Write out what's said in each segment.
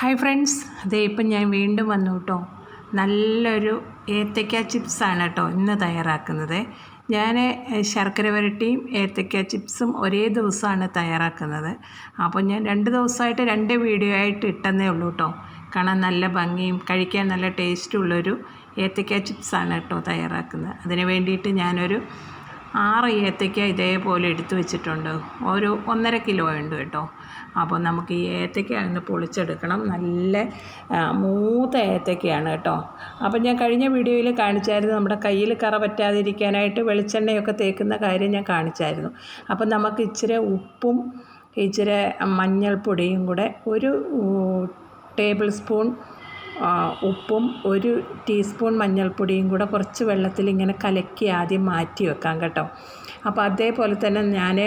Hi friends അതേ ഇപ്പം ഞാൻ വീണ്ടും വന്നു കേട്ടോ നല്ലൊരു ഏത്തയ്ക്ക ചിപ്സാണ് കേട്ടോ ഇന്ന് തയ്യാറാക്കുന്നത്. ഞാൻ ശർക്കര വരട്ടിയും ഏത്തയ്ക്ക ചിപ്സും ഒരേ ദിവസമാണ് തയ്യാറാക്കുന്നത്. അപ്പോൾ ഞാൻ രണ്ട് ദിവസമായിട്ട് രണ്ട് വീഡിയോ ആയിട്ട് ഇട്ടെന്നേ ഉള്ളൂ കേട്ടോ കാണാൻ നല്ല ഭംഗിയും കഴിക്കാൻ നല്ല ടേസ്റ്റുള്ളൊരു ഏത്തയ്ക്ക ചിപ്സാണ് കേട്ടോ തയ്യാറാക്കുന്നത്. അതിന് വേണ്ടിയിട്ട് ഞാനൊരു ആറ് ഏത്തയ്ക്ക ഇതേപോലെ എടുത്തു വെച്ചിട്ടുണ്ട്. ഒരു ഒന്നര കിലോ ഉണ്ട് കേട്ടോ. അപ്പോൾ നമുക്ക് ഈ ഏത്തയ്ക്ക ഒന്ന് പൊളിച്ചെടുക്കണം. നല്ല മൂത്ത ഏത്തയ്ക്കയാണ് കേട്ടോ. അപ്പോൾ ഞാൻ കഴിഞ്ഞ വീഡിയോയിൽ കാണിച്ചായിരുന്നു നമ്മുടെ കയ്യിൽ കറ പറ്റാതിരിക്കാനായിട്ട് വെളിച്ചെണ്ണയൊക്കെ തേക്കുന്ന കാര്യം ഞാൻ കാണിച്ചായിരുന്നു. അപ്പോൾ നമുക്ക് ഇച്ചിരി ഉപ്പും ഇച്ചിരി മഞ്ഞൾപ്പൊടിയും കൂടെ ഒരു ടേബിൾ സ്പൂൺ ഉപ്പും ഒരു ടീസ്പൂൺ മഞ്ഞൾപ്പൊടിയും കൂടെ കുറച്ച് വെള്ളത്തിൽ ഇങ്ങനെ കലക്കി ആദ്യം മാറ്റി വെക്കാം കേട്ടോ. അപ്പോൾ അതേപോലെ തന്നെ ഞാൻ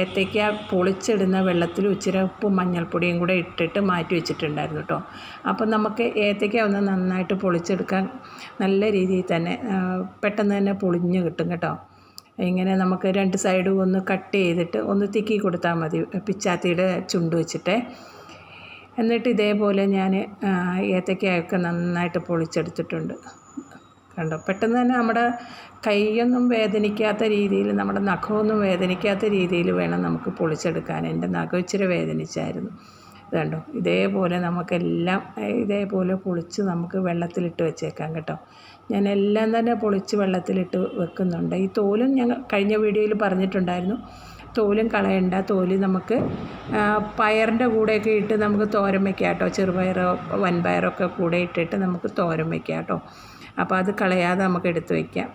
ഏത്തയ്ക്ക പൊളിച്ചിടുന്ന വെള്ളത്തിൽ ഇച്ചിരി ഉപ്പും മഞ്ഞൾപ്പൊടിയും കൂടെ ഇട്ടിട്ട് മാറ്റി വെച്ചിട്ടുണ്ടായിരുന്നു കേട്ടോ. അപ്പോൾ നമുക്ക് ഏത്തയ്ക്ക ഒന്ന് നന്നായിട്ട് പൊളിച്ചെടുക്കാൻ നല്ല രീതിയിൽ തന്നെ പെട്ടെന്ന് തന്നെ പൊളിഞ്ഞ് കിട്ടും കേട്ടോ. ഇങ്ങനെ നമുക്ക് രണ്ട് സൈഡും ഒന്ന് കട്ട് ചെയ്തിട്ട് ഒന്ന് തിക്കി കൊടുത്താൽ മതി പിച്ചാത്തിയുടെ ചുണ്ട് വെച്ചിട്ട്. എന്നിട്ട് ഇതേപോലെ ഞാൻ ഏത്തയ്ക്കയൊക്കെ നന്നായിട്ട് പൊളിച്ചെടുത്തിട്ടുണ്ട്. കണ്ടോ? പെട്ടെന്ന് തന്നെ നമ്മുടെ കൈയൊന്നും വേദനിക്കാത്ത രീതിയിൽ നമ്മുടെ നഖമൊന്നും വേദനിക്കാത്ത രീതിയിൽ വേണം നമുക്ക് പൊളിച്ചെടുക്കാൻ. എന്റെ നഖം ഇച്ചിരി വേദനിച്ചായിരുന്നു. ഇതുണ്ടോ? ഇതേപോലെ നമുക്കെല്ലാം ഇതേപോലെ പൊളിച്ച് നമുക്ക് വെള്ളത്തിലിട്ട് വെച്ചേക്കാം കേട്ടോ. ഞാൻ എല്ലാം തന്നെ പൊളിച്ച് വെള്ളത്തിലിട്ട് വെക്കുന്നുണ്ട്. ഈ തോലും ഞാൻ കഴിഞ്ഞ വീഡിയോയിൽ പറഞ്ഞിട്ടുണ്ടായിരുന്നു. തോലും കളയണ്ട. തോൽ നമുക്ക് പയറിന്റെ കൂടെയൊക്കെ ഇട്ട് നമുക്ക് തോരൻ വയ്ക്കാം കേട്ടോ. ചെറുപയറോ വൻപയറൊക്കെ കൂടെ ഇട്ടിട്ട് നമുക്ക് തോരൻ വയ്ക്കാം കേട്ടോ. അപ്പോൾ അത് കളയാതെ നമുക്ക് എടുത്ത് വയ്ക്കാം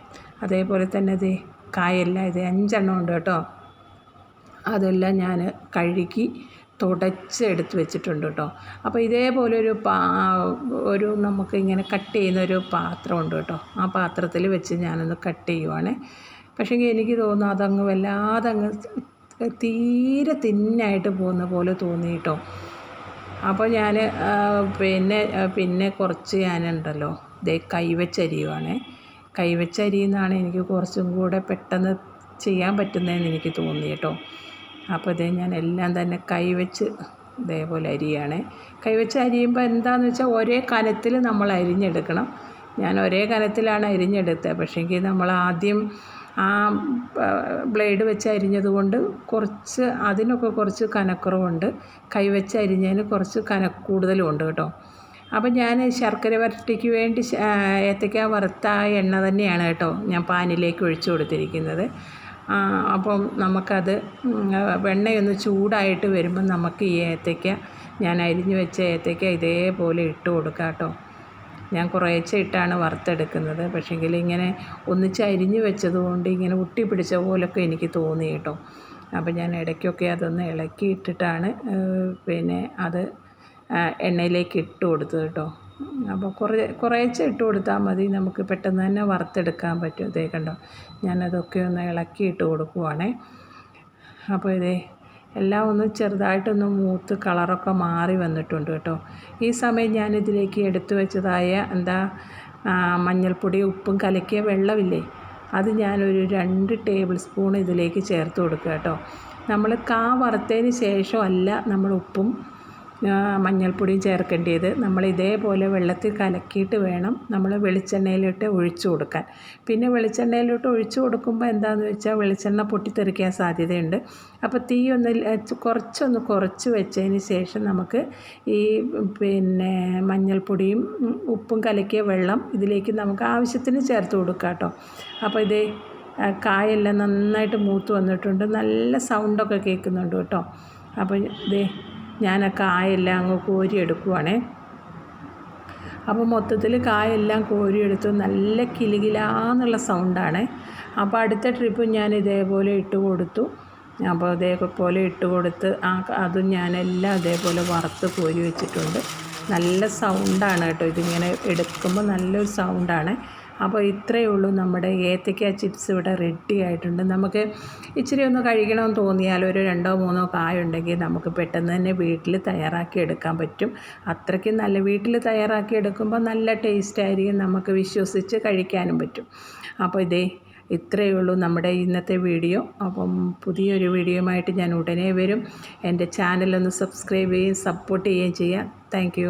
അതേപോലെ തന്നെ ഇത് കായെല്ലാം ഇത് അഞ്ചെണ്ണം ഉണ്ട് കേട്ടോ. അതെല്ലാം ഞാൻ കഴുകി തുടച്ച് എടുത്ത് വെച്ചിട്ടുണ്ട് കേട്ടോ. അപ്പോൾ ഇതേപോലെ ഒരു പാ ഒരു നമുക്ക് ഇങ്ങനെ കട്ട് ചെയ്യുന്ന ഒരു പാത്രമുണ്ട് കേട്ടോ. ആ പാത്രത്തിൽ വെച്ച് ഞാനൊന്ന് കട്ട് ചെയ്യുവാണ്. പക്ഷേ എനിക്ക് തോന്നുന്നു അതങ്ങ് വല്ലാതെ അങ്ങ് തീരെ തിന്നായിട്ട് പോകുന്ന പോലെ തോന്നി കേട്ടോ. അപ്പോൾ ഞാൻ പിന്നെ പിന്നെ കുറച്ച് ഞാനുണ്ടല്ലോ ഇതേ കൈവച്ചരിയുവാണേ കൈവച്ചരിയെന്നാണ് എനിക്ക് കുറച്ചും കൂടെ പെട്ടെന്ന് ചെയ്യാൻ പറ്റുന്നതെന്ന് എനിക്ക് തോന്നി കേട്ടോ. അപ്പോൾ ഇതേ ഞാൻ എല്ലാം തന്നെ കൈവച്ച് ഇതേപോലെ അരിയാണ്. കൈവച്ച് അരിയുമ്പോൾ എന്താണെന്ന് വെച്ചാൽ ഒരേ കനത്തിൽ നമ്മൾ അരിഞ്ഞെടുക്കണം. ഞാൻ ഒരേ കനത്തിലാണ് അരിഞ്ഞെടുത്തത്. പക്ഷേങ്കിൽ നമ്മൾ ആദ്യം ആ ബ്ലേഡ് വെച്ച് അരിഞ്ഞത് കൊണ്ട് കുറച്ച് അതിനൊക്കെ കുറച്ച് കനക്കുറവുണ്ട്. കൈവച്ച് അരിഞ്ഞതിന് കുറച്ച് കനക്കൂടുതലും ഉണ്ട് കേട്ടോ. അപ്പം ഞാൻ ശർക്കര വരട്ടിക്ക് വേണ്ടി ഏത്തയ്ക്ക വറുത്ത എണ്ണ തന്നെയാണ് കേട്ടോ ഞാൻ പാനിലേക്ക് ഒഴിച്ചു കൊടുത്തിരിക്കുന്നത്. അപ്പം നമുക്കത് വെണ്ണയൊന്ന് ചൂടായിട്ട് വരുമ്പം നമുക്ക് ഈ ഏത്തയ്ക്ക ഞാൻ അരിഞ്ഞു വെച്ച ഏത്തയ്ക്ക ഇതേപോലെ ഇട്ട് കൊടുക്കാം കേട്ടോ. ഞാൻ കുറേശ്ശെ ഇട്ടാണ് വറുത്തെടുക്കുന്നത്. പക്ഷേങ്കിൽ ഇങ്ങനെ ഒന്നിച്ച് അരിഞ്ഞു വെച്ചതുകൊണ്ട് ഇങ്ങനെ ഉട്ടി പിടിച്ച പോലൊക്കെ എനിക്ക് തോന്നി കേട്ടോ. അപ്പം ഞാൻ ഇടയ്ക്കൊക്കെ അതൊന്ന് ഇളക്കി ഇട്ടിട്ടാണ് പിന്നെ അത് എണ്ണയിലേക്ക് ഇട്ട് കൊടുത്തത് കേട്ടോ. അപ്പോൾ കുറേ കുറേശ്ശെ ഇട്ട് കൊടുത്താൽ മതി. നമുക്ക് പെട്ടെന്ന് തന്നെ വറുത്തെടുക്കാൻ പറ്റും. ഇതേ കണ്ടോ ഞാനതൊക്കെ ഒന്ന് ഇളക്കി ഇട്ട് കൊടുക്കുവാണേ. അപ്പോൾ ഇതേ എല്ലാം ഒന്ന് ചെറുതായിട്ടൊന്ന് മൂത്ത് കളറൊക്കെ മാറി വന്നിട്ടുണ്ട് കേട്ടോ. ഈ സമയം ഞാനിതിലേക്ക് എടുത്തു വെച്ചതായ എന്താ മഞ്ഞൾപ്പൊടി ഉപ്പും കലക്കിയ വെള്ളമില്ലേ അത് ഞാനൊരു രണ്ട് ടേബിൾ സ്പൂൺ ഇതിലേക്ക് ചേർത്ത് കൊടുക്കുക കേട്ടോ. നമ്മൾ കാ വറുത്തതിന് ശേഷമല്ല നമ്മൾ ഉപ്പും മഞ്ഞൾപ്പൊടിയും ചേർക്കേണ്ടത് നമ്മൾ ഇതേപോലെ വെള്ളത്തിൽ കലക്കിയിട്ട് വേണം നമ്മൾ വെളിച്ചെണ്ണയിലിട്ട് ഒഴിച്ചു കൊടുക്കാൻ. പിന്നെ വെളിച്ചെണ്ണയിലോട്ട് ഒഴിച്ചു കൊടുക്കുമ്പോൾ എന്താണെന്ന് വെച്ചാൽ വെളിച്ചെണ്ണ പൊട്ടിത്തെറിക്കാൻ സാധ്യതയുണ്ട്. അപ്പോൾ തീ ഒന്ന് കുറച്ചൊന്ന് കുറച്ച് വെച്ചതിന് ശേഷം നമുക്ക് ഈ പിന്നെ മഞ്ഞൾപ്പൊടിയും ഉപ്പും കലക്കിയ വെള്ളം ഇതിലേക്ക് നമുക്ക് ആവശ്യത്തിന് ചേർത്ത് കൊടുക്കാം കേട്ടോ. അപ്പോൾ ഇത് കായെല്ലാം നന്നായിട്ട് മൂത്ത് വന്നിട്ടുണ്ട്. നല്ല സൗണ്ടൊക്കെ കേൾക്കുന്നുണ്ട് കേട്ടോ. അപ്പോൾ ഇതേ ആ കായെല്ലാം അങ്ങ് കോരിയെടുക്കുവാണേ. അപ്പോൾ മൊത്തത്തിൽ കായെല്ലാം കോരിയെടുത്തു നല്ല കിലുകിലാന്നുള്ള സൗണ്ടാണ്. അപ്പോൾ അടുത്ത ട്രിപ്പ് ഞാൻ ഇതേപോലെ ഇട്ട് കൊടുത്തു. അപ്പോൾ ഇതേപോലെ ഇട്ട് കൊടുത്ത് ആ അതും ഞാനെല്ലാം അതേപോലെ വറുത്ത് കോരി വെച്ചിട്ടുണ്ട്. നല്ല സൗണ്ടാണ് കേട്ടോ ഇതിങ്ങനെ എടുക്കുമ്പോൾ നല്ലൊരു സൗണ്ടാണ്. അപ്പോൾ ഇത്രയേ ഉള്ളൂ നമ്മുടെ ഏത്തയ്ക്ക ചിപ്സ് ഇവിടെ റെഡി ആയിട്ടുണ്ട്. നമുക്ക് ഇച്ചിരി ഒന്ന് കഴിക്കണമെന്ന് തോന്നിയാൽ ഒരു രണ്ടോ മൂന്നോ കായുണ്ടെങ്കിൽ നമുക്ക് പെട്ടെന്ന് തന്നെ വീട്ടിൽ തയ്യാറാക്കി എടുക്കാൻ പറ്റും. അത്രയ്ക്ക് നല്ല വീട്ടിൽ തയ്യാറാക്കി എടുക്കുമ്പോൾ നല്ല ടേസ്റ്റ് ആയിരിക്കും നമുക്ക് വിശ്വസിച്ച് കഴിക്കാനും പറ്റും. അപ്പോൾ ഇതേ ഇത്രയേ ഉള്ളൂ നമ്മുടെ ഇന്നത്തെ വീഡിയോ. അപ്പം പുതിയൊരു വീഡിയോയുമായിട്ട് ഞാൻ ഉടനെ വരും. എന്റെ ചാനലൊന്ന് സബ്സ്ക്രൈബ് ചെയ്യുകയും സപ്പോർട്ട് ചെയ്യുകയും ചെയ്യാം താങ്ക്